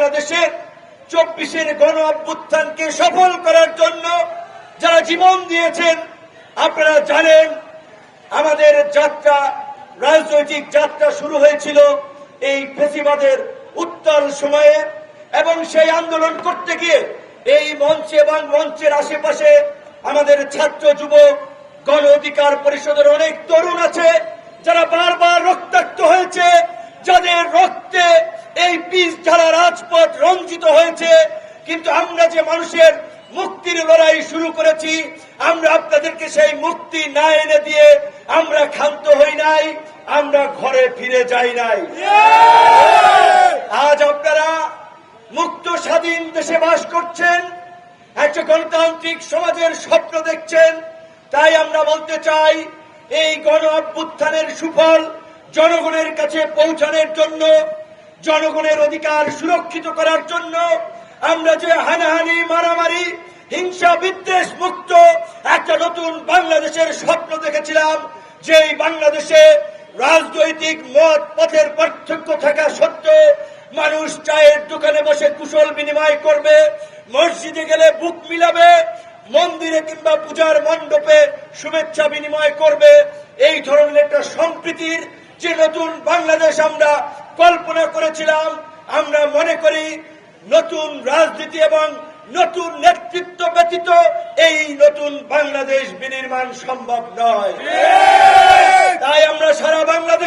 বাংলাদেশের চব্বিশের গণ অভ্যুত্থানকে সফল করার জন্য যারা জীবন দিয়েছেন, আপনারা জানেন আমাদের যাত্রা, রাজনৈতিক যাত্রা শুরু হয়েছিল এই ফেসিবাদের উত্তাল সময়ে এবং সেই আন্দোলন করতে গিয়ে এই মঞ্চে এবং মঞ্চের আশেপাশে আমাদের ছাত্র যুব গণ অধিকার পরিষদের অনেক তরুণ আছে। এই পিস ঝাড়া রাজপথ রঞ্জিত হয়েছে কিন্তু আমরা যে মানুষের মুক্তির লড়াই শুরু করেছি আমরা আপনাদেরকে সেই মুক্তি না এনে দিয়ে আমরা ক্ষান্ত হই নাই আমরা ঘরে ফিরে যাই নাই। আজ আপনারা মুক্ত স্বাধীন দেশে বাস করছেন একটা গণতান্ত্রিক সমাজের স্বপ্ন দেখছেন তাই আমরা বলতে চাই এই গণ অভ্যুত্থানের সুফল জনগণের কাছে পৌঁছানোর জন্য জনগণের অধিকার সুরক্ষিত করার জন্য আমরা যে হানাহানি, মারামারি, হিংসা, বিদ্বেষ মুক্ত একটা নতুন বাংলাদেশের স্বপ্ন দেখেছিলাম, যেই বাংলাদেশে রাজনৈতিক মত পথের পার্থক্য থাকা সত্ত্বেও মানুষ চায়ের দোকানে বসে কুশল বিনিময় করবে, মসজিদে গেলে বুক মিলাবে, মন্দিরে কিংবা পূজার মণ্ডপে শুভেচ্ছা বিনিময় করবে, এই ধরনের একটা সম্প্রীতির যে নতুন বাংলাদেশ আমরা কল্পনা করেছিলাম আমরা মনে করি নতুন রাজনীতি এবং নতুন নেতৃত্ব ব্যতীত এই নতুন বাংলাদেশ বিনির্মাণ সম্ভব নয়। তাই আমরা সারা বাংলাদেশ